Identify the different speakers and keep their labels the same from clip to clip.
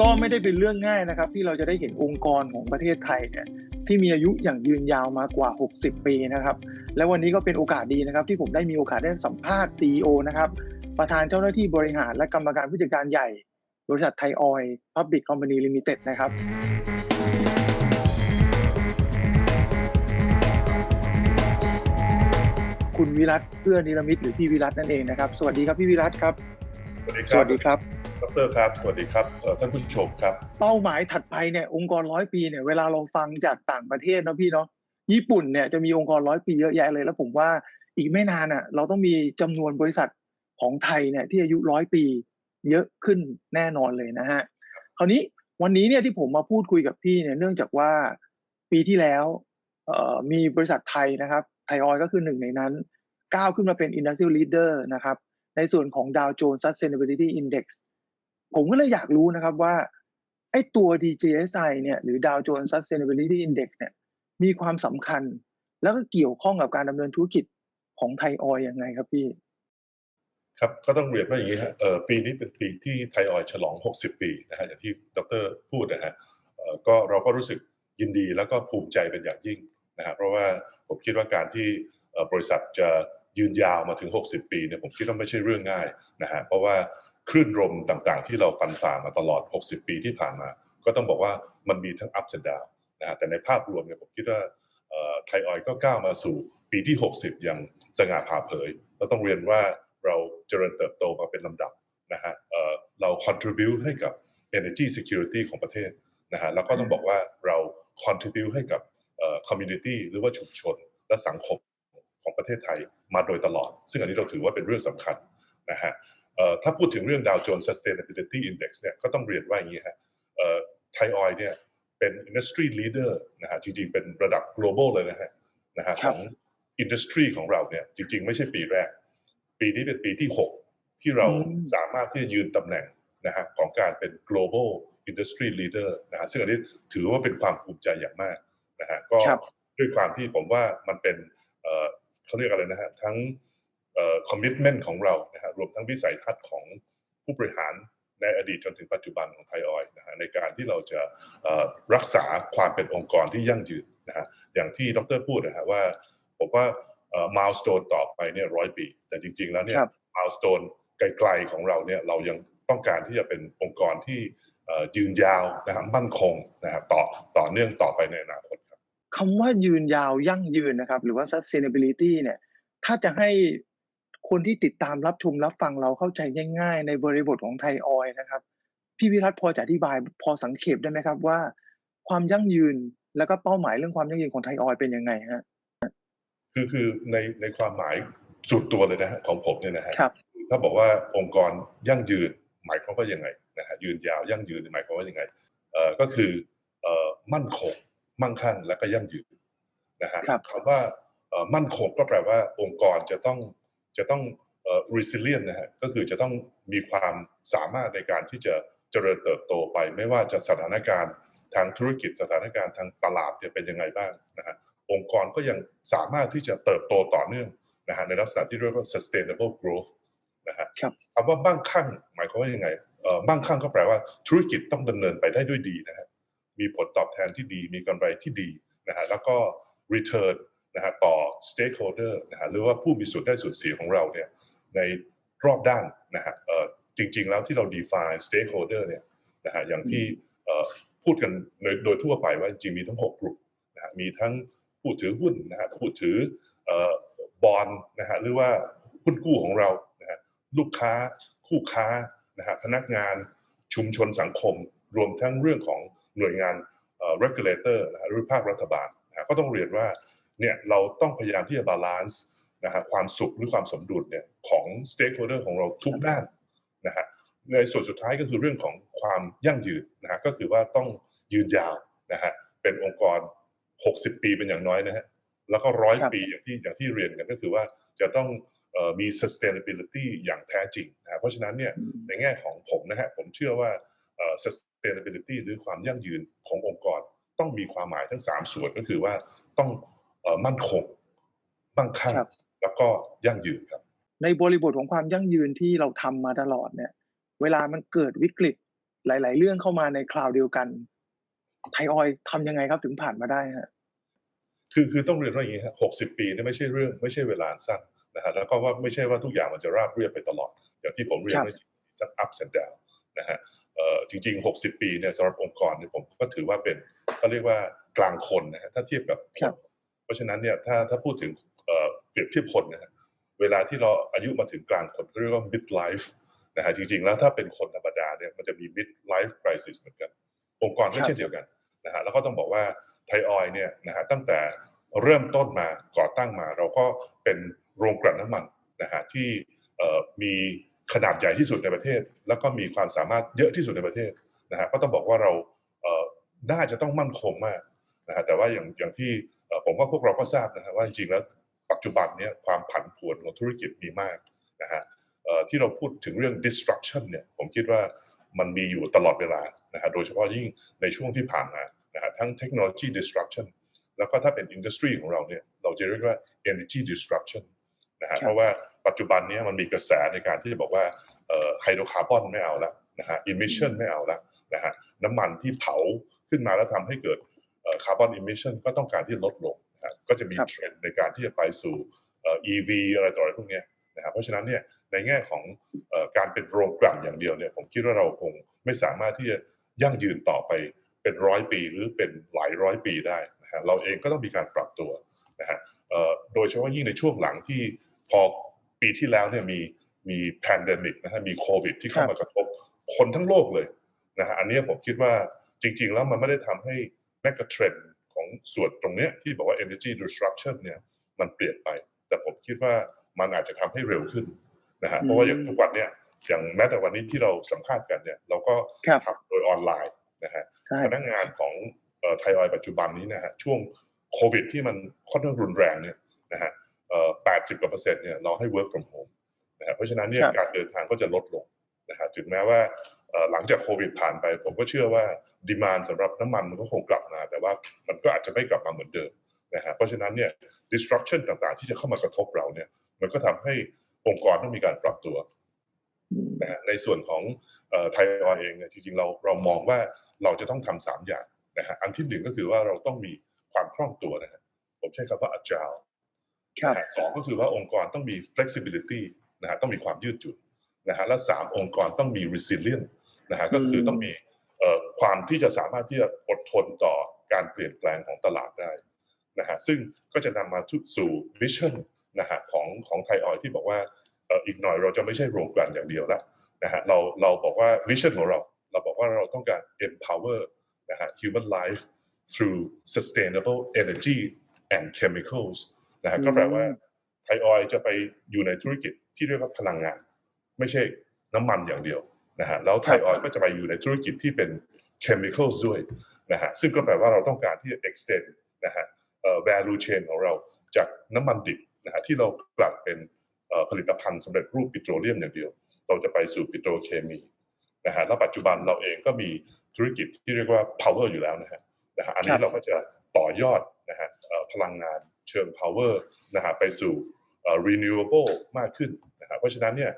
Speaker 1: ก็ไม่ได้เป็นเรื่องง่ายนะครับ ที่เราจะได้เห็นองค์กรของประเทศไทยเนี่ยที่มีอายุอย่างยืนยาวมากว่า 60 ปีนะครับ และวันนี้ก็เป็นโอกาสดีนะครับ ที่ผมได้มีโอกาสได้สัมภาษณ์ CEO นะครับ ประธานเจ้าหน้าที่บริหารและกรรมการผู้จัดการใหญ่ บริษัทไทยออยล์พับบิ c คอมพานีลิมิเต็ดนะครับ คุณวิรัตเพื่อนิรมิตหรือพี่วิรัตนั่นเองนะครับ สวัสดีครับพี่วิรัตครับ
Speaker 2: สวัสดีค
Speaker 1: ส
Speaker 2: รับ
Speaker 1: วัสดีครับ
Speaker 2: ดรครับ สวัสดีครับเอ่อท่านผู้ชมครับ
Speaker 1: เป้าหมายถัดไปเนี่ยองค์กรร้อยปีเนี่ยเวลาเราฟังจากต่างประเทศเนาะพี่เนาะญี่ปุ่นเนี่ยจะมีองค์กรร้อยปีเยอะแยะเลย แล้วผมว่าอีกไม่นานอะเราต้องมีจำนวนบริษัทของไทยเนี่ยที่อายุร้อยปีเยอะขึ้นแน่นอนเลยนะฮะคราวนี้วันนี้เนี่ยที่ผมมาพูดคุยกับพี่เนี่ยเนื่องจากว่าปีที่แล้วเอ่อมีบริษัทไทยนะครับ ไทยออยก็คือหนึ่งในนั้น ก้าวขึ้นมาเป็น Industrial Leader นะครับ ในส่วนของ Dow Jones Sustainability Index ผมก็เลยอยากรู้นะครับว่าไอ้ตัว DJSI เนี่ยหรือ Dow Jones Sustainability Index เนี่ยมีความสำคัญ แล้วก็เกี่ยวข้องกับการดำเนินธุรกิจของไทยออยยังไงครับพี่
Speaker 2: ครับก็ต้องเรียนว่าอย่างนี้ฮะเออปีนี้เป็นปีที่ไทยออยฉลอง 60 ปีนะฮะอย่างที่ดรพูดนะฮะเอ่อก็เราก็รู้สึกยินดีแล้วก็ภูมิใจเป็นอย่างยิ่ง นะฮะเพราะว่าผมคิดว่าการที่บริษัทจะยืนยาวมาถึง 60 ปีเนี่ยผมคิดว่าไม่ใช่เรื่องง่ายนะฮะเพราะว่าคลื่นลมต่างๆ ที่เราฟันฝ่ามาตลอด 60 ปีที่ผ่านมา ก็ต้องบอกว่ามันมีทั้ง ups and down นะฮะแต่ในภาพรวมเนี่ยผมคิดว่าไทยออยล์ก็ก้าวมาสู่ปีที่ 60 อย่างสง่าผ่าเผย เราต้องเรียนว่าเราเจริญเติบโตมาเป็นลำดับนะฮะเเรา contribute ให้กับ energy security ของประเทศนะฮะแล้วก็ต้องบอกว่าเรา contribute ให้กับ เอ่อ community หรือว่าชุมชน และสังคมของประเทศไทยมาโดยตลอด ซึ่งอันนี้เราถือว่าเป็นเรื่องสำคัญนะฮะเอ่อถ้าพูดถึงเรื่อง Dow Jones Sustainability Index เนี่ยก็ต้องเรียนว่าอย่างนี้ฮะไทยออยเนี่ยเป็น industry leader นะฮะจริงๆ เป็นระดับ global เลยนะฮะนะฮะ
Speaker 1: ค
Speaker 2: ข
Speaker 1: รับ
Speaker 2: อง industry ของเราเนี่ยจริงๆ ไม่ใช่ปีแรก ปีนี้เป็นปีที่ 6 ที่เรา
Speaker 1: อืม
Speaker 2: สามารถที่จะยืนตำแหน่งนะฮะของการเป็น global industry leader นะฮะซึ่งอันนี้ถือว่าเป็นความภูมิใจอย่างมาก นะฮะก็
Speaker 1: ครับ
Speaker 2: ด้วยความที่ผมว่ามันเป็นเอ่อเขาเรียกอะไรนะฮะทั้งเอ่อ commitment ของเรานะฮะรวมทั้งวิสัยทัศน์ของผู้บริหารในอดีตจนถึงปัจจุบันของไทยออยล์นะฮะในการที่เราจะเอ่อรักษาความเป็นองค์กรที่ยั่งยืนนะฮะอย่างที่ดรพูดนะฮะว่าผมว่าเอ่อ milestone ต่อไปเนี่ยร้อยปี แต่จริง ๆ แล้วเนี่ย
Speaker 1: ครับ
Speaker 2: milestone ไกลๆของเราเนี่ยเรายังต้องการที่จะเป็นองค์กรที่เอ่อยืนยาวนะฮะมั่นคงนะฮะต่อต่อเนื่องต่อไปในอนาคต ครับ
Speaker 1: คำว่ายืนยาวยั่งยืนนะครับ หรือว่า sustainability เนี่ยถ้าจะให้คนที่ติดตามรับชมรับฟังเราเข้าใจง่ายๆ ในบริบทของไทยออยล์นะครับ พี่วิรัตพอจะอธิบายพอสังเขปได้ไหมครับว่า ความยั่งยืนแล้วก็เป้าหมายเรื่องความยั่งยืนของไทยออยล์เป็นยังไงฮะ
Speaker 2: คือคือในในความหมายสุดตัวเลยนะฮะของผมเนี่ยนะฮะ
Speaker 1: ครับ
Speaker 2: ถ้าบอกว่าองค์กรยั่งยืนหมายความว่ายังไงนะฮะยืนยาวยั่งยืนหมายความว่ายังไงเอ่อก็คือเอ่อมั่นคง มั่งคั่งและก็ยั่งยืนนะฮะ
Speaker 1: ครับ
Speaker 2: คำว่าเอ่อมั่นคงก็แปลว่าองค์กรจะต้องจะต้องเอ่อ resilient นะฮะก็คือจะต้องมีความสามารถในการที่จะเจริญเติบโตไป ไม่ว่าจะสถานการณ์ทางธุรกิจสถานการณ์ทางตลาดเนี่ยเป็นยังไงบ้างนะฮะองค์กรก็ยังสามารถที่จะเติบโตต่อเนื่องนะฮะในลักษณะที่เรียกว่า sustainable growth นะฮะ
Speaker 1: ครับ
Speaker 2: คำว่ามั่งคั่งหมายความว่ายังไงเอ่อมั่งคั่งก็แปลว่าธุรกิจต้องดำเนินไปได้ด้วยดีนะฮะ มีผลตอบแทนที่ดี มีกำไรที่ดีนะฮะแล้วก็ return นะฮะต่อ stakeholder นะฮะหรือว่าผู้มีส่วนได้ส่วนเสียของเราเนี่ยในรอบด้านนะฮะจริง ๆ แล้วที่เรา define stakeholder เนี่ยนะฮะอย่างที่พูดกันโดยทั่วไปว่าจริงมีทั้ง 6 กลุ่มนะฮะมีทั้งผู้ถือหุ้นนะฮะผู้ถือบอลนะฮะหรือว่าหุ้นกู้ของเรานะฮะลูกค้าคู่ค้านะฮะพนักงานชุมชนสังคม รวมทั้งเรื่องของ หน่วยงานเอ่อ regulator นะฮะหรือภาครัฐบาลนะฮะก็ต้องเรียนว่าเนี่ยเราต้องพยายามที่จะ balance นะฮะความสุขหรือความสมดุลเนี่ยของ stakeholder ของเราทุกด้านนะฮะในส่วนสุดท้ายก็คือเรื่องของความยั่งยืนนะฮะก็คือว่าต้องยืนยาวนะฮะเป็นองค์กร 60 ปีเป็นอย่างน้อยนะฮะแล้วก็ร้อย
Speaker 1: ครับ
Speaker 2: ปีอย่างที่อย่างที่เรียนกันก็คือว่าจะต้องเอ่อมี sustainability อย่างแท้จริงนะครับเพราะฉะนั้นเนี่ยในแง่ของผมนะฮะผมเชื่อว่าเอ่อ sustainability หรือความยั่งยืนขององค์กร ต้องมีความหมายทั้ง 3 ส่วนก็คือว่าต้องเอ่อมั่นคงมั่งคั่ง
Speaker 1: ครับ
Speaker 2: แแล้วก็ยั่งยืนครับ
Speaker 1: ในบริบทของความยั่งยืนที่เราทำมาตลอดเนี่ย เวลามันเกิดวิกฤตหลาย ๆ เรื่องเข้ามาในคราวเดียวกันไทยออยทำยังไงครับถึงผ่านมาได้ฮะ
Speaker 2: คือคือต้องเรียนว่าอย่างนี้ฮะหกสิบปีเนี่ยไม่ใช่เรื่องไม่ใช่เวลาสั้นนะฮะแล้วก็ว่าไม่ใช่ว่าทุกอย่างมันจะราบเรียบไปตลอด อย่างที่ผมเรียน
Speaker 1: ครับ
Speaker 2: ว่าสัก ups and down นะฮะเอ่อ จริง ๆ 60 ปีเนี่ยสำหรับองค์กรเนี่ยผมก็ถือว่าเป็นเขาเรียกว่ากลางคนนะฮะถ้าเทียบกับคน
Speaker 1: ครับ
Speaker 2: เพราะฉะนั้นเนี่ยถ้าถ้าพูดถึงเอ่อเปรียบเทียบคนนะฮะเวลาที่เราอายุมาถึงกลางคนเขาเรียกว่า mid life นะฮะจริง ๆ แล้วถ้าเป็นคนธรรมดาเนี่ยมันจะมี mid life crisis เหมือนกัน องค์กรก็
Speaker 1: ครับ
Speaker 2: เช่นเดียวกันนะฮะแล้วก็ต้องบอกว่าไทยออยล์เนี่ยนะฮะตั้งแต่เริ่มต้นมาก่อตั้งมา เราก็เป็นโรงกลั่นน้ำมันนะฮะที่เอ่อมี ขนาดใหญ่ที่สุดในประเทศ แล้วก็มีความสามารถเยอะที่สุดในประเทศนะฮะก็ต้องบอกว่าเราเอ่อน่าจะต้องมั่นคงมากนะฮะแต่ว่าอย่างอย่างที่ผมว่าพวกเราก็ทราบนะฮะว่าจริงๆแล้วปัจจุบันเนี่ยความผันผวนของธุรกิจมีมากนะฮะที่เราพูดถึงเรื่อง destruction เนี่ยผมคิดว่ามันมีอยู่ตลอดเวลานะฮะโดยเฉพาะยิ่งในช่วงที่ผ่านมานะฮะทั้ง technology disruption แล้วก็ถ้าเป็น industry ของเราเนี่ยเราจะเรียกว่า energy disruption นะฮะเพราะว่า ปัจจุบันเนี้มันมีกระแสในการที่จะบอกว่าไฮโดรคาร์บอนไม่เอาละนะฮะ emission ไม่เอาละนะฮะน้ำมันที่เผาขึ้นมาแล้วทำให้เกิดคาร์บอน emission ก็ต้องการที่ลดลงนะฮะก็จะมี
Speaker 1: ครับ
Speaker 2: เทรนด์ในการที่จะไปสู่เอ่อ EV อะไรต่ออะไรพวกเนี้ยนะฮะเพราะฉะนั้นเนี่ยในแง่ของเอ่อการเป็นโรงกลั่นอย่างเดียวเนี่ยผมคิดว่าเราคงไม่สามารถที่จะยั่งยืนต่อไปเป็นร้อยปีหรือเป็นหลายร้อยปีได้นะฮะเราเองก็ต้องมีการปรับตัวนะฮะเอ่อโดยเฉพาะยิ่งในช่วงหลังที่พอ ปีที่แล้วเนี่ยมีมีแพนเดมิกนะฮะมีโควิด ที่เข้ามากระทบคนทั้งโลกเลยนะฮะอันเนี้ยผมคิดว่าจริง ๆ แล้วมันไม่ได้ทำให้แมกเทรนของส่วนตรงเนี้ยที่บอกว่า energy disruption เนี่ยมันเปลี่ยนไป แต่ผมคิดว่ามันอาจจะทำให้เร็วขึ้นนะฮะเพราะว่าอย่างทุกวันเนี่ยอย่างแม้แต่วันนี้ที่เราสัมภาษณ์กันเนี่ยเราก็
Speaker 1: ครับ
Speaker 2: ทำโดยออนไลน์นะฮะ
Speaker 1: ใช่
Speaker 2: พนักงานของไทยออยปัจจุบันนี้นะฮะช่วงโควิดที่มันค่อนข้างรุนแรงเนี่ยนะฮะ แปดสิบกว่าเปอร์เซ็นต์เนี่ยเราให้ work from home นะฮะเพราะฉะนั้นเนี่ย
Speaker 1: ครับ
Speaker 2: การเดินทางก็จะลดลงนะฮะถึงแม้ว่าเอ่อหลังจากโควิดผ่านไป ผมก็เชื่อว่าดีมานสำหรับน้ำมันมันก็คงกลับมา แต่ว่ามันก็อาจจะไม่กลับมาเหมือนเดิมนะฮะเพราะฉะนั้นเนี่ย disruption ต่างๆ ที่จะเข้ามากระทบเราเนี่ย มันก็ทำให้องค์กรต้องมีการปรับตัว
Speaker 1: อืม
Speaker 2: นะฮะในส่วนของไทยออยเองเนี่ยจริงๆเราเรามองว่าเราจะต้องทำสามอย่างนะฮะอันที่หนึ่งก็คือว่าเราต้องมีความคล่องตัวนะฮะผมใช้คำว่า agile
Speaker 1: ครับ
Speaker 2: นะฮะสองก็คือว่าองค์กรต้องมี flexibility นะฮะต้องมีความยืดหยุ่นนะฮะและสามองค์กรต้องมี resilient นะฮะก็คือต้องมีเอ่อความที่จะสามารถที่จะอดทนต่อการเปลี่ยนแปลงของตลาดได้นะฮะซึ่งก็จะนำมาทุสู่วิชั่นนะฮะของของไทยออยที่บอกว่าเอ่ออีกหน่อยเราจะไม่ใช่โรงกลั่นอย่างเดียวแล้วนะฮะเราเราบอกว่าวิชั่นของเรา เราบอกว่าเราต้องการ empower นะฮะ human life through sustainable energy and chemicals นะฮะก็แปลว่าไทยออยล์จะไปอยู่ในธุรกิจที่เรียกว่าพลังงาน ไม่ใช่น้ำมันอย่างเดียวนะฮะแล้วไทยออยล์ก็จะไปอยู่ในธุรกิจที่เป็น chemicals ด้วยนะฮะซึ่งก็แปลว่าเราต้องการที่จะ extend นะฮะเอ่อ value chain ของเราจากน้ำมันดิบนะฮะที่เรากลั่นเป็นเอ่อผลิตภัณฑ์สำเร็จรูปปิโตรเลียมอย่างเดียว เราจะไปสู่ปิโตรเคมีนะฮะแล้วปัจจุบันเราเองก็มีธุรกิจที่เรียกว่า power อยู่แล้วนะฮะนะฮะอัน
Speaker 1: ค
Speaker 2: นี้
Speaker 1: รับ
Speaker 2: เราก็จะ ต่อยอดนะฮะเอ่อพลังงานเชิง power นะฮะไปสู่เอ่อ renewable มากขึ้นนะฮะเพราะฉะนั้นเนี่ย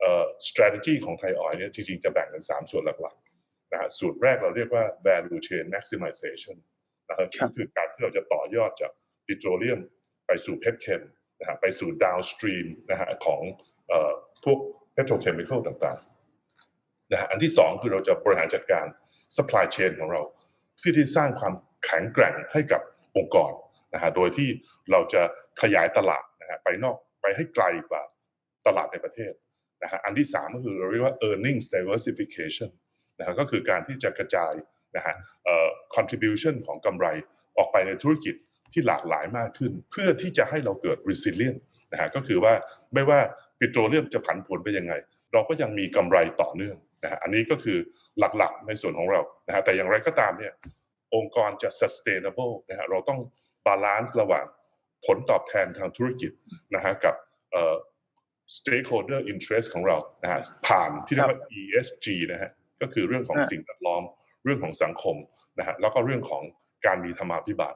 Speaker 2: เอ่อ strategy ของไทยออยเนี่ยจริงๆ จะแบ่งเป็น 3 ส่วนหลักๆนะฮะสูตรแรกเราเรียกว่า value chain maximization นะฮะ
Speaker 1: ครับ
Speaker 2: คือการที่เราจะต่อยอดจากปิโตรเลียมไปสู่เพชรเคมนะฮะไปสู่ downstream นะฮะของเอ่อพวก petrochemical ต่างๆนะฮะอันที่สองคือเราจะบริหารจัดการ supply chain ของเราเพื่อที่สร้างความ แข็งแกร่งให้กับองค์กรนะฮะโดยที่เราจะขยายตลาดนะฮะไปนอกไปให้ไกลกว่าตลาดในประเทศนะฮะอันที่สามก็คือเราเรียกว่า earnings diversification นะฮะก็คือการที่จะกระจายนะฮะเอ่อ contribution ของกำไรออกไปในธุรกิจที่หลากหลายมากขึ้น เพื่อที่จะให้เราเกิด resilient นะฮะก็คือว่าไม่ว่าปิโตรเลียมจะผันผวนไปยังไง เราก็ยังมีกำไรต่อเนื่องนะฮะอันนี้ก็คือหลักๆในส่วนของเรานะฮะแต่อย่างไรก็ตามเนี่ย องค์กรจะ sustainable นะฮะเราต้องบาลานซ์ระหว่างผลตอบแทนทางธุรกิจนะฮะกับเอ่อ stakeholder interest ของเรานะฮะผ่านที่เรียกว่า ESG นะฮะก็คือเรื่องของ
Speaker 1: ฮะ
Speaker 2: สิ่งแวดล้อม เรื่องของสังคมนะฮะแล้วก็เรื่องของการมีธรรมาภิบาล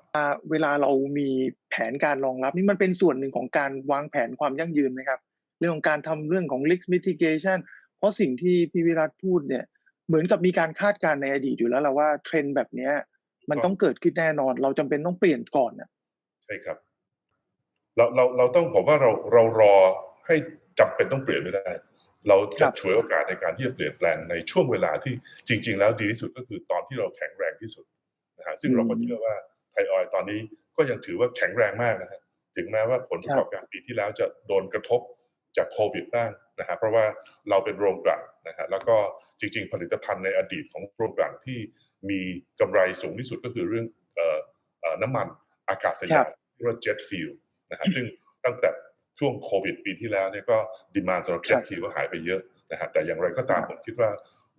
Speaker 1: เวลาเรามีแผนการรองรับนี่มันเป็นส่วนหนึ่งของการวางแผนความยั่งยืนไหมครับเรื่องของการทำเรื่องของ risk mitigation เพราะสิ่งที่พี่วิรัตพูดเนี่ยเหมือนกับมีการคาดการณ์ในอดีตอยู่แล้วแหละว่าเทรนด์แบบเนี้ย มันต้องเกิดขึ้นแน่นอน เราจำเป็นต้องเปลี่ยนก่อนนะ
Speaker 2: ใช่ครับ เราเราเราต้องผมว่าเราเรารอให้จำเป็นต้องเปลี่ยนไม่ได้ เราจะฉวยโอกาสในการที่จะเปลี่ยนแปลงในช่วงเวลาที่จริง ๆ แล้วดีที่สุดก็คือตอนที่เราแข็งแรงที่สุดนะฮะซึ่งเราก็เชื่อว่าไทยออยล์ตอนนี้ก็ยังถือว่าแข็งแรงมากนะฮะถึงแม้ว่าผลประกอบการปีที่แล้วจะโดนกระทบจากโควิดบ้างนะฮะเพราะว่าเราเป็นโรงกลั่นนะฮะแล้วก็จริง ๆ ผลิตภัณฑ์ในอดีตของโรงกลั่นที่ มีกำไรสูงที่สุดก็คือเรื่องเอ่อเอ่อน้ำมันอากาศยานเรียกว่า jet fuel นะฮะซึ่งตั้งแต่ช่วงโควิดปีที่แล้วเนี่ยก็ดีมานสำหรับ jet fuel ก็หายไปเยอะนะฮะแต่อย่างไรก็ตามผมคิดว่า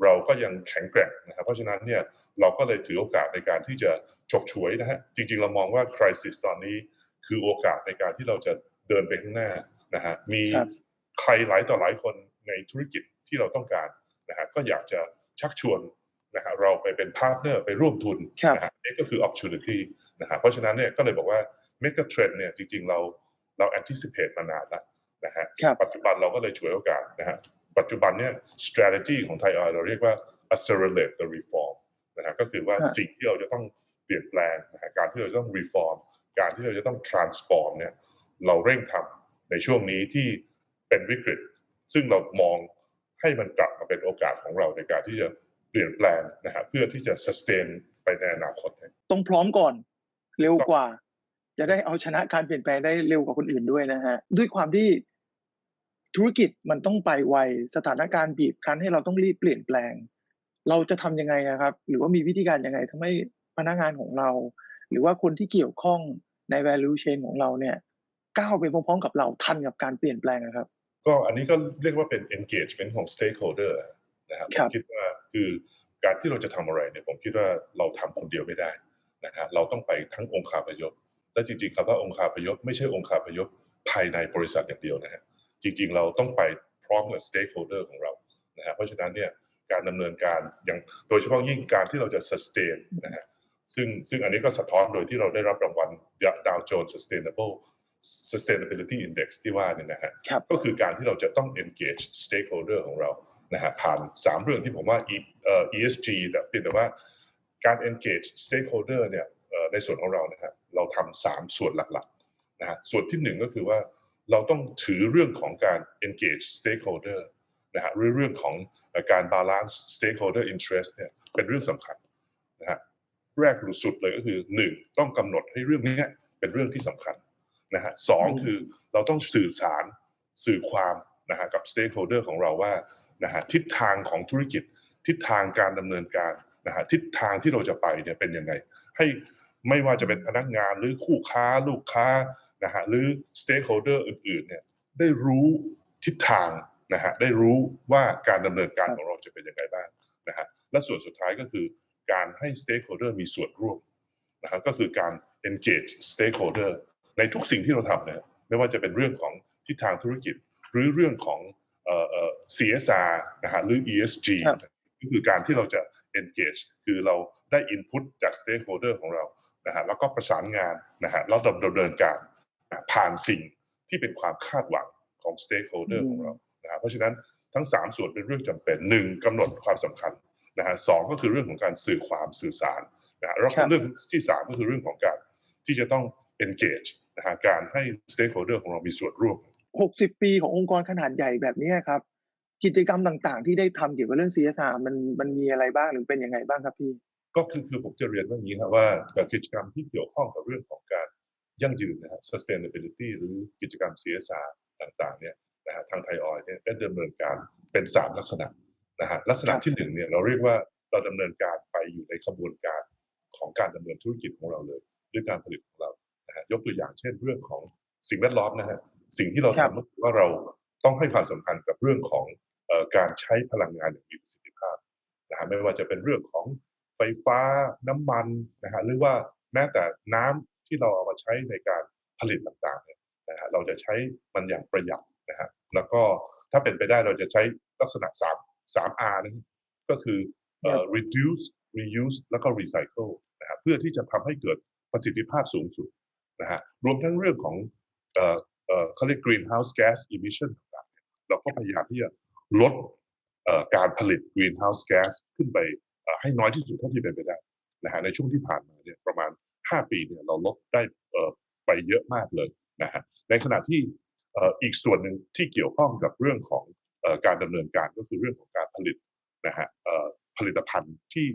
Speaker 2: เราก็ยังแข็งแกร่งนะครับเพราะฉะนั้นเนี่ยเราก็เลยถือโอกาสในการที่จะฉกฉวยนะฮะจริง ๆ เรามองว่าคริสิสตอนนี้คือโอกาสในการที่เราจะเดินไปข้างหน้านะฮะมี
Speaker 1: ครับ
Speaker 2: ใครหลายต่อหลายคนในธุรกิจที่เราต้องการนะฮะก็อยากจะชักชวน นะฮะเราไปเป็นพาร์ทเนอร์ไปร่วมทุน
Speaker 1: ครับ
Speaker 2: นะฮะนี่ก็คือ opportunity นะฮะเพราะฉะนั้นเนี่ยก็เลยบอกว่า mega trend เนี่ยจริง ๆ เราเรา anticipate มานานแล้วนะฮะ
Speaker 1: ครับ
Speaker 2: ปัจจุบันเราก็เลยฉวยโอกาสนะฮะปัจจุบันเนี่ย strategy ของไทยออยเราเรียกว่า accelerate the reform นะฮะก็คือว่า
Speaker 1: ฮะ
Speaker 2: สิ่งที่เราจะต้องเปลี่ยนแปลงนะฮะการที่เราจะต้อง reform การที่เราจะต้อง transform เนี่ยเราเร่งทำในช่วงนี้ที่เป็นวิกฤต ซึ่งเรามองให้มันกลับมาเป็นโอกาสของเราในการที่จะ เปลี่ยนแปลงนะฮะเพื่อที่จะ sustain ไปในอนาคตเนี่ย
Speaker 1: ต้องพร้อมก่อนเร็วกว่า จะได้เอาชนะการเปลี่ยนแปลงได้เร็วกว่าคนอื่นด้วยนะฮะด้วยความที่ธุรกิจมันต้องไปไวสถานการณ์บีบคั้นให้เราต้องรีบเปลี่ยนแปลง เราจะทำยังไงนะครับ หรือว่ามีวิธีการยังไงทำให้พนักงานของเรา หรือว่าคนที่เกี่ยวข้องใน value chain ของเราเนี่ยก้าวไปพร้อมๆกับเราทันกับการเปลี่ยนแปลงนะครับ
Speaker 2: ก็อันนี้ก็เรียกว่าเป็น engagement ของ stakeholder นะครับผ
Speaker 1: ครั
Speaker 2: ม
Speaker 1: บ
Speaker 2: คิดว่าคือการที่เราจะทำอะไรเนี่ยผมคิดว่าเราทำคนเดียวไม่ได้นะฮะเราต้องไปทั้งองค์คาพยพและจริงๆคำว่าองค์คาพยพไม่ใช่องค์คาพยพภายในบริษัทอย่างเดียวนะฮะจริงๆ เราต้องไปพร้อมกับ stakeholder ของเรานะฮะเพราะฉะนั้นเนี่ยการดำเนินการอย่างโดยเฉพาะยิ่งการที่เราจะ sustain นะฮะซึ่งซึ่งอันนี้ก็สะท้อนโดยที่เราได้รับรางวัล Dow Jones Sustainable Sustainability Index ที่ว่าเนี่ยนะฮะ
Speaker 1: ครับ
Speaker 2: ก็คือการที่เราจะต้อง engage stakeholder ของเรา นะฮะผ่าน 3 เรื่องที่ผมว่า ESG แต่เพียงแต่ว่าการ engage stakeholder เนี่ยในส่วนของเรานะฮะเราทำสามส่วนหลักๆนะฮะส่วนที่หนึ่งก็คือว่าเราต้องถือเรื่องของการ engage stakeholder นะฮะเรื่องของการ balance stakeholder interest เนี่ยเป็นเรื่องสำคัญนะฮะแรกสุดเลยก็คือหนึ่งต้องกำหนดให้เรื่องนี้เป็นเรื่องที่สำคัญนะฮะสองคือเราต้องสื่อสารสื่อความนะฮะกับ stakeholder ของเราว่า นะฮะทิศทางของธุรกิจ ทิศทางการดำเนินการนะฮะทิศทางที่เราจะไปเนี่ยเป็นยังไง ให้ไม่ว่าจะเป็นพนักงานหรือคู่ค้าลูกค้านะฮะหรือ stakeholder อื่นๆเนี่ยได้รู้ทิศทางนะฮะได้รู้ว่าการดำเนินการ
Speaker 1: ครับ
Speaker 2: ของเราจะเป็นยังไงบ้างนะฮะและส่วนสุดท้ายก็คือการให้ stakeholder มีส่วนร่วมนะฮะก็คือการ engage stakeholder ในทุกสิ่งที่เราทำเนี่ยไม่ว่าจะเป็นเรื่องของทิศทางธุรกิจ หรือเรื่องของเอ่อเอ่อ CSR นะฮะหรือ ESG
Speaker 1: ครับ
Speaker 2: ก็คือการที่เราจะ engage คือเราได้ input จาก stakeholder ของเรานะฮะแล้วก็ประสานงานนะฮะแล้วดำเนินการนะผ่านสิ่งที่เป็นความคาดหวังของ stakeholder
Speaker 1: อืม
Speaker 2: ของเรานะฮะเพราะฉะนั้นทั้ง 3 ส่วนเป็นเรื่องจำเป็นหนึ่งกำหนดความสำคัญนะฮะสองก็คือเรื่องของการสื่อความสื่อสารนะฮะแล้ว
Speaker 1: ครั
Speaker 2: ก็
Speaker 1: บ
Speaker 2: เรื่องที่สามก็คือเรื่องของการที่จะต้อง engage นะฮะการให้ stakeholder ของเรามีส่วนร่วม
Speaker 1: 60 ปีขององค์กรขนาดใหญ่แบบนี้ครับ กิจกรรมต่างๆ ที่ได้ทำเกี่ยวกับเรื่อง CSR มันมันมีอะไรบ้างหรือเป็นยังไงบ้างครับพี่
Speaker 2: ก็คือคือผมจะเรียนว่าอย่างนี้ครับว่ากิจกรรมที่เกี่ยวข้องกับเรื่องของการยั่งยืนนะฮะ sustainability หรือกิจกรรม CSR ต่างๆเนี่ยนะฮะทางไทยออยเนี่ยได้ดำเนินการเป็น 3 ลักษณะนะฮะลักษณะ
Speaker 1: ครับ
Speaker 2: ที่หนึ่งเนี่ยเราเรียกว่าเราดำเนินการไปอยู่ในขบวนการของการดำเนินธุรกิจของเราเลย ด้วยการผลิตของเรานะฮะยกตัวอย่างเช่นเรื่องของสิ่งแวดล้อมนะฮะ สิ่งที่เรา
Speaker 1: ครับ
Speaker 2: ทำก็คือว่าเราต้องให้ความสำคัญกับเรื่องของเอ่อการใช้พลังงานอย่างมีประสิทธิภาพนะฮะไม่ว่าจะเป็นเรื่องของไฟฟ้าน้ำมันนะฮะหรือว่าแม้แต่น้ำที่เราเอามาใช้ในการผลิตต่างๆเนี่ยนะฮะเราจะใช้มันอย่างประหยัดนะฮะแล้วก็ถ้าเป็นไปได้เราจะใช้ลักษณะ3 3 R นะก็คือเอ่อ reduce reuse แล้วก็ recycle นะฮะเพื่อที่จะทำให้เกิดประสิทธิภาพสูงสุดนะฮะรวมทั้งเรื่องของ เขาเรียก greenhouse gas emission ต่างๆเราก็พยายามที่จะลดการผลิต greenhouse gas ขึ้นไปให้น้อยที่สุดเท่าที่เป็นไปได้นะฮะในช่วงที่ผ่านมาเนี่ยประมาณ 5 ปีเนี่ยเราลดได้ไปเยอะมากเลยนะฮะในขณะที่อีกส่วนหนึ่งที่เกี่ยวข้องกับเรื่องของการดำเนินการก็คือเรื่องของการผลิตนะฮะผลิตภัณฑ์ที่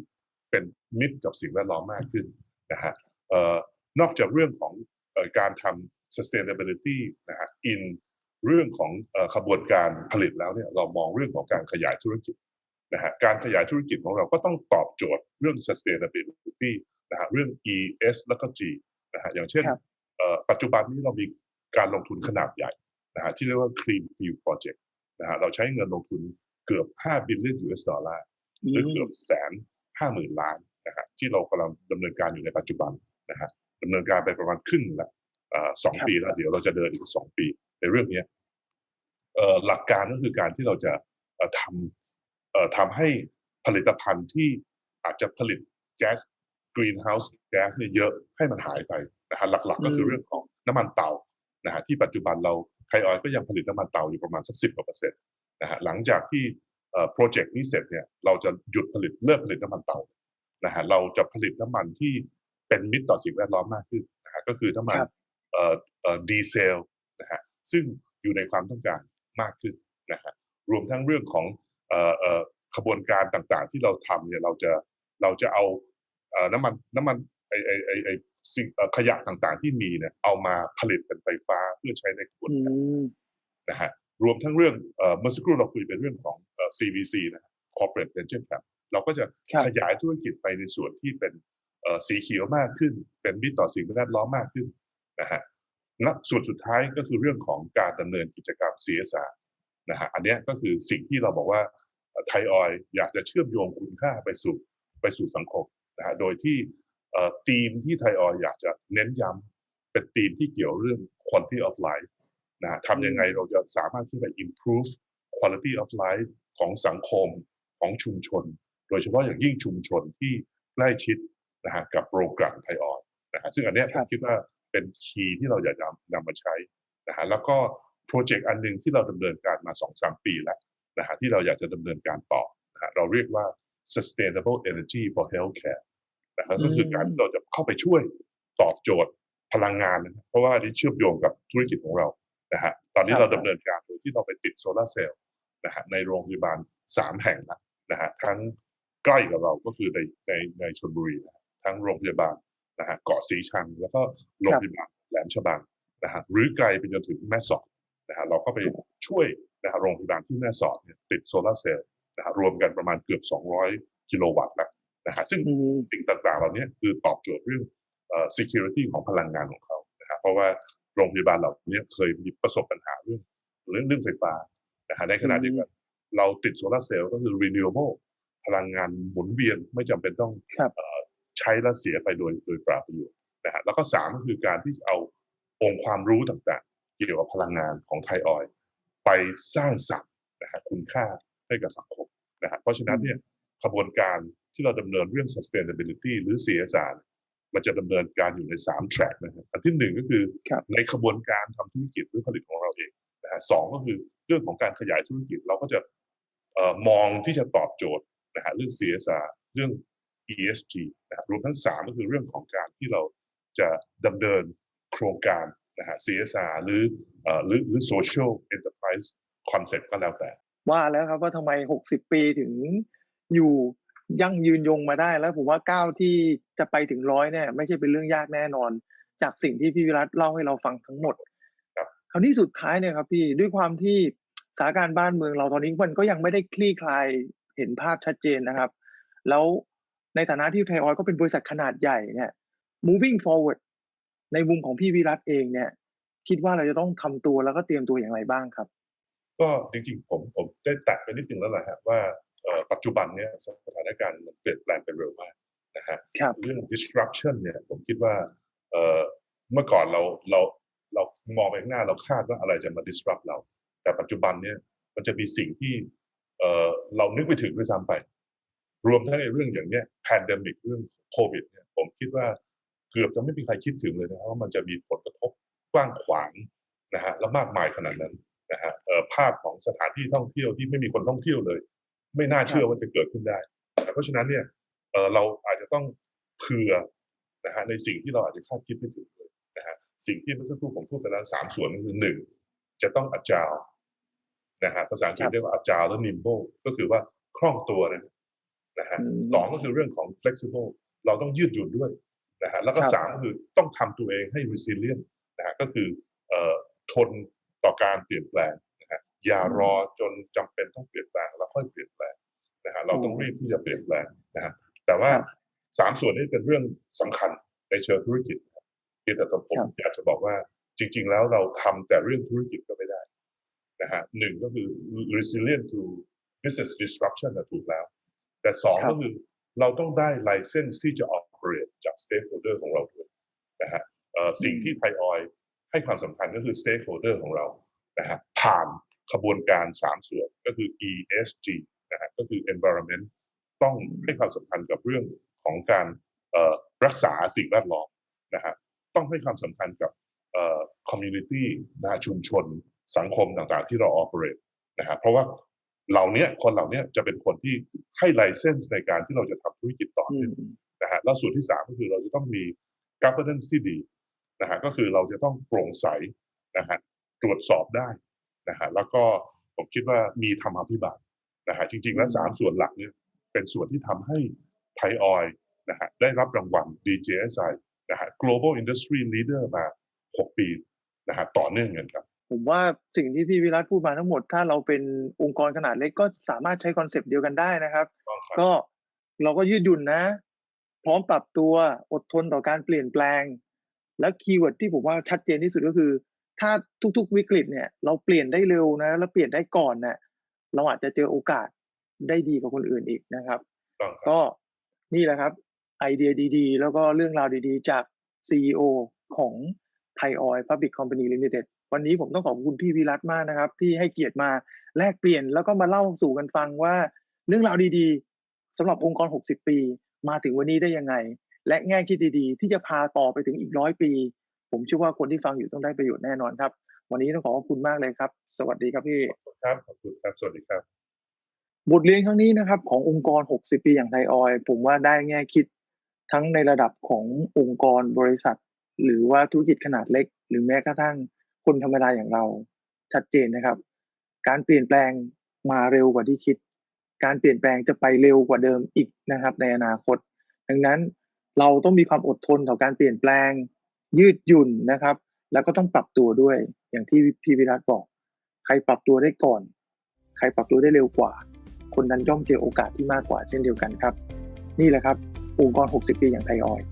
Speaker 2: เป็นมิตรกับสิ่งแวดล้อมมากขึ้นนะฮะนอกจากเรื่องของการทำ sustainability นะฮะ in เรื่องของเอ่อขบวนการผลิตแล้วเนี่ยเรามองเรื่องของการขยายธุรกิจนะฮะการขยายธุรกิจของเราก็ต้องตอบโจทย์เรื่อง sustainability นะฮะเรื่อง E S แล้วก็ G นะฮะอย่างเช่น
Speaker 1: ครับ
Speaker 2: เอ่อปัจจุบันนี้เรามีการลงทุนขนาดใหญ่นะฮะที่เรียกว่า Clean Field Project นะฮะเราใช้เงินลงทุนเกือบ 5 บิลเลียน US ดอลลาร์
Speaker 1: อื
Speaker 2: หรือ
Speaker 1: ม
Speaker 2: เกือบแสนห้าหมื่นล้านนะฮะที่เรากำลังดำเนินการอยู่ในปัจจุบันนะฮะดำเนินการไปประมาณครึ่งแล้วเอ่อ สอง
Speaker 1: ครับ
Speaker 2: ปีแล้วเดี๋ยวเราจะเดินอีกสองปี ในเรื่องเนี้ยเอ่อหลักการก็คือการที่เราจะเอ่อทำเอ่อทำให้ผลิตภัณฑ์ที่อาจจะผลิตแก๊ส greenhouse gas เนี่ยเยอะให้มันหายไปนะฮะหลักๆก็คือ
Speaker 1: ม
Speaker 2: เรื่องของน้ำมันเตานะฮะที่ปัจจุบันเราไทยออยล์ก็ยังผลิตน้ำมันเตาอยู่ประมาณสักสิบกว่าเปอร์เซ็นต์นะฮะหลังจากที่โปรเจกต์นี้เสร็จเนี่ยเราจะหยุดผลิตเลิกผลิตน้ำมันเตานะฮะเราจะผลิตน้ำมันที่เป็นมิตรต่อสิ่งแวดล้อมมากขึ้นนะฮะก็คือน้ำมัน
Speaker 1: ครับ
Speaker 2: เอ่อเอ่อดีเซลนะฮะซึ่งอยู่ในความต้องการมากขึ้นนะฮะรวมทั้งเรื่องของเอ่อเอ่อขบวนการต่างๆ ที่เราทำเนี่ยเราจะเราจะเอาเอ่อน้ำมันน้ำมันไอไอไอไอสิ่งเอ่อขยะต่างๆที่มีเนี่ยเอามาผลิตเป็นไฟฟ้าเพื่อใช้ในกระบวน
Speaker 1: อื
Speaker 2: การ
Speaker 1: ม
Speaker 2: นะฮะรวมทั้งเรื่องเอ่อเมื่อสักครู่เราคุยเป็นเรื่องของเอ่อ CVC นะฮะ Corporate Venture Cap เราก็จะ
Speaker 1: ครับ
Speaker 2: ขยายธุรกิจไปในส่วนที่เป็นเอ่อสีเขียวมากขึ้น เป็นมิตรต่อสิ่งแวดล้อมมากขึ้น นะฮะและส่วนสุดท้ายก็คือเรื่องของการดำเนินกิจกรรม CSR นะฮะอันเนี้ยก็คือสิ่งที่เราบอกว่าไทยออยอยากจะเชื่อมโยงคุณค่าไปสู่ไปสู่สังคมนะฮะโดยที่เอ่อธีมที่ไทยออยอยากจะเน้นย้ำเป็นธีมที่เกี่ยวเรื่อง quality of life นะฮะทำยังไงเราจะสามารถที่จะ improve quality of life ของสังคมของชุมชน โดยเฉพาะอย่างยิ่งชุมชนที่ใกล้ชิดนะฮะกับโรงกลั่นไทยออยล์นะฮะซึ่งอันเนี้ย
Speaker 1: ค
Speaker 2: ผ
Speaker 1: รั
Speaker 2: ม
Speaker 1: บ
Speaker 2: คิดว่า เป็นคีย์ที่เราอยากนำนำมาใช้นะฮะแล้วก็โปรเจกต์อันหนึ่งที่เราดำเนินการมาสองสามปีแล้วนะฮะที่เราอยากจะดำเนินการต่อนะฮะเราเรียกว่า sustainable energy for healthcare นะฮะก็คือการที่เราจะเข้าไปช่วยตอบโจทย์พลังงานนะครับเพราะว่าอันนี้เชื่อมโยงกับธุรกิจของเรานะฮะตอนนี้
Speaker 1: ครับ
Speaker 2: เราดำเนินการโดยที่เราไปติดโซลาร์เซลล์นะฮะในโรงพยาบาลสามแห่งนะนะฮะทั้งใกล้กับเราก็คือในในในชลบุรีนะฮะทั้งโรงพยาบาล นะฮะเกาะสีชังแล้วก็โรงพยาบาลแหลมฉบังนะฮะหรือไกลไปจนถึงแม่สอดนะฮะเราก็ไปช่วยนะฮะโรงพยาบาลที่แม่สอดเนี่ยติดโซลาร์เซลล์นะฮะรวมกันประมาณเกือบ 200 กิโลวัตต์แล้วนะฮะซึ่ง
Speaker 1: อืม
Speaker 2: สิ่งต่างๆ เหล่านี้คือตอบโจทย์เรื่องเอ่อ security ของพลังงานของเขานะครับเพราะว่าโรงพยาบาลเหล่านี้เคยมีประสบปัญหาเรื่องเรื่องเรื่องไฟฟ้านะฮะในขณะเดียวกันเราติดโซลาร์เซลล์ก็คือ renewable พลังงานหมุนเวียนไม่จำเป็นต้อง
Speaker 1: ครับ
Speaker 2: เอ่อ ใช้และเสียไปโดยโดยเปล่าประโยชน์นะฮะแล้วก็สามก็คือการที่จะเอาองค์ความรู้ต่างๆ เกี่ยวกับพลังงานของไทยออยล์ไปสร้างสรรค์นะฮะคุณค่าให้กับสังคมนะฮะเพราะฉะนั้นเนี่ยขบวนการที่เราดำเนินเรื่อง sustainability หรือ CSR เนี่ยมันจะดำเนินการอยู่ใน3 track นะครับอันที่หนึ่งก็คือ
Speaker 1: ครับ
Speaker 2: ในขบวนการทำธุรกิจหรือผลิตของเราเองนะฮะสองก็คือเรื่องของการขยายธุรกิจเราก็จะเอ่อมองที่จะตอบโจทย์นะฮะเรื่อง CSR เรื่อง ESG นะฮะรวมทั้งสามก็คือเรื่องของการที่เราจะดำเนินโครงการนะฮะ CSR หรือเอ่อหรือหรือ social enterprise concept ก็แล้วแต่
Speaker 1: ว่าแล้วครับว่าทำไม 60 ปีถึงอยู่ยั่งยืนยงมาได้แล้วผมว่าก้าวที่จะไปถึงร้อยเนี่ยไม่ใช่เป็นเรื่องยากแน่นอน จากสิ่งที่พี่วิรัตเล่าให้เราฟังทั้งหมด
Speaker 2: ครับ
Speaker 1: คราวนี้สุดท้ายเนี่ยครับพี่ด้วยความที่สถานการณ์บ้านเมืองเราตอนนี้มันก็ยังไม่ได้คลี่คลายเห็นภาพชัดเจนนะครับ แล้ว ในฐานะที่ไทยออยล์ก็เป็นบริษัทขนาดใหญ่เนี่ย moving forward ในมุมของพี่วิรัตเองเนี่ย คิดว่าเราจะต้องทำตัวแล้วก็เตรียมตัวอย่างไรบ้างครับ
Speaker 2: ก็จริงๆผมผมได้แตะไปนิดนึงแล้วแหละฮะว่าเอ่อปัจจุบันเนี่ยสถานการณ์มันเปลี่ยนแปลงไปเร็วมากนะฮะ
Speaker 1: ครับ
Speaker 2: เรื่อง disruption เนี่ยผมคิดว่าเอ่อเมื่อก่อนเราเราเรามองไปข้างหน้าเราคาดว่าอะไรจะมา disrupt เรา แต่ปัจจุบันเนี่ยมันจะมีสิ่งที่เอ่อเรานึกไม่ถึงด้วยซ้ำไป รวมทั้งไอ้เรื่องอย่างเนี้ย pandemic เรื่องโควิดเนี่ยผมคิดว่าเกือบจะไม่มีใครคิดถึงเลยนะว่ามันจะมีผลกระทบกว้างขวางนะฮะและมากมายขนาดนั้นนะฮะภาพของสถานที่ท่องเที่ยวที่ไม่มีคนท่องเที่ยวเลย ไม่น่าเชื่อว่าจะเกิดขึ้นได้แต่เพราะฉะนั้นเนี่ยเราอาจจะต้องเผื่อนะฮะในสิ่งที่เราอาจจะคาดคิดไม่ถึงเลยนะฮะสิ่งที่เมื่อสักครู่ผมพูดไปแล้วสามส่วนก็คือหนึ่งจะต้องอาจาวนะฮะภาษาอังกฤษเรียกว่าอาจาวและ nimble ก็คือว่าคล่องตัวนะ นะฮะ
Speaker 1: อืม
Speaker 2: สองก็คือเรื่องของ flexible เราต้องยืดหยุ่นด้วยนะฮะแล้วก็
Speaker 1: ครับ
Speaker 2: สามก็คือต้องทำตัวเองให้ resilient นะฮะก็คือเอ่อทนต่อการเปลี่ยนแปลงนะฮะอย่ารอจนจำเป็นต้องเปลี่ยนแปลงแล้วค่อยเปลี่ยนแปลงนะฮะเราต้องรีบที่จะเปลี่ยนแปลงนะฮะแต่ว่า
Speaker 1: ครับ
Speaker 2: สามส่วนนี้เป็นเรื่องสำคัญในเชิงธุรกิจครับเพียงแต่ผม
Speaker 1: ครับ
Speaker 2: อยากจะบอกว่าจริง ๆ แล้วเราทำแต่เรื่องธุรกิจก็ไม่ได้นะฮะหนึ่งก็คือ resilient to business disruption นะถูกแล้ว แต่สอง
Speaker 1: ครับ
Speaker 2: ก็คือเราต้องได้ license ที่จะ operate จาก stakeholder ของเราด้วยนะฮะเอ่อสิ่งที่ไทยออยให้ความสำคัญก็คือ stakeholder ของเรานะฮะผ่านขบวนการสามส่วนก็คือ ESG นะฮะก็คือ environment ต้องให้ความสำคัญกับเรื่องของการเอ่อรักษาสิ่งแวดล้อมนะฮะต้องให้ความสำคัญกับเอ่อ community นะฮะชุมชนสังคมต่างๆ ที่เรา operate นะฮะเพราะว่า เหล่าเนี้ยคนเหล่าเนี้ยจะเป็นคนที่ให้ไลเซนส์ในการที่เราจะทำธุรกิจต่อ
Speaker 1: อื
Speaker 2: เนื่
Speaker 1: ม
Speaker 2: องนะฮะแล้วส่วนที่สามก็คือเราจะต้องมี governance ที่ดีนะฮะก็คือเราจะต้องโปร่งใสนะฮะตรวจสอบได้นะฮะแล้วก็ผมคิดว่ามีธรรมาภิบาลนะฮะจริง ๆ แล้ว
Speaker 1: อืม
Speaker 2: สามส่วนหลักเนี่ยเป็นส่วนที่ทำให้ไทยออยนะฮะได้รับรางวัล DJSI นะฮะ Global Industry Leader มา 6 ปีนะฮะต่อเนื่องกันครับ
Speaker 1: ผมว่าสิ่งที่พี่วิรัตพูดมาทั้งหมด ถ้าเราเป็นองค์กรขนาดเล็กก็สามารถใช้คอนเซปต์เดียวกันได้นะครับ
Speaker 2: ต้องครับ
Speaker 1: ก็เราก็ยืดหยุ่นนะ พร้อมปรับตัวอดทนต่อการเปลี่ยนแปลง แล้วคีย์เวิร์ดที่ผมว่าชัดเจนที่สุดก็คือ ถ้าทุกๆวิกฤตเนี่ย เราเปลี่ยนได้เร็วนะ แล้วเปลี่ยนได้ก่อนเนี่ยเราอาจจะเจอโอกาสได้ดีกว่าคนอื่นอีกนะครับ
Speaker 2: ต้องครับ
Speaker 1: ก็นี่แหละครับ ไอเดียดีๆ แล้วก็เรื่องราวดีๆ จาก CEO ของไทยออยล์พับบิ c คอมพานีลิมิเต็ด วันนี้ผมต้องขอบคุณพี่วิรัตมากนะครับ ที่ให้เกียรติมาแลกเปลี่ยนแล้วก็มาเล่าสู่กันฟังว่า เรื่องราวดีๆสำหรับองค์กร 60 ปี มาถึงวันนี้ได้ยังไง และแง่คิดดีๆ ที่จะพาต่อไปถึงอีกร้อยปี ผมเชื่อว่าคนที่ฟังอยู่ต้องได้ประโยชน์แน่นอนครับ วันนี้ต้องขอขอบคุณมากเลยครับ สวัสดีครับพี่
Speaker 2: ขอบคุณครับขอบคุณครับสวัสดีครับ
Speaker 1: บทเรียนครั้งนี้นะครับ ขององค์กร 60 ปีอย่างไทยออยล์ผมว่าได้แง่คิดทั้งในระดับขององค์กรบริษัท หรือว่าธุรกิจขนาดเล็ก หรือแม้กระทั่ง คนธรรมดาอย่างเราชัดเจนนะครับ การเปลี่ยนแปลงมาเร็วกว่าที่คิด การเปลี่ยนแปลงจะไปเร็วกว่าเดิมอีกนะครับ ในอนาคต ดังนั้นเราต้องมีความอดทนต่อการเปลี่ยนแปลงยืดหยุ่นนะครับ แล้วก็ต้องปรับตัวด้วย อย่างที่พี่วิรัตบอก ใครปรับตัวได้ก่อน ใครปรับตัวได้เร็วกว่า คนนั้นย่อมเจอโอกาสที่มากกว่าเช่นเดียวกันครับ นี่แหละครับองค์กร 60 ปีอย่างไทยออย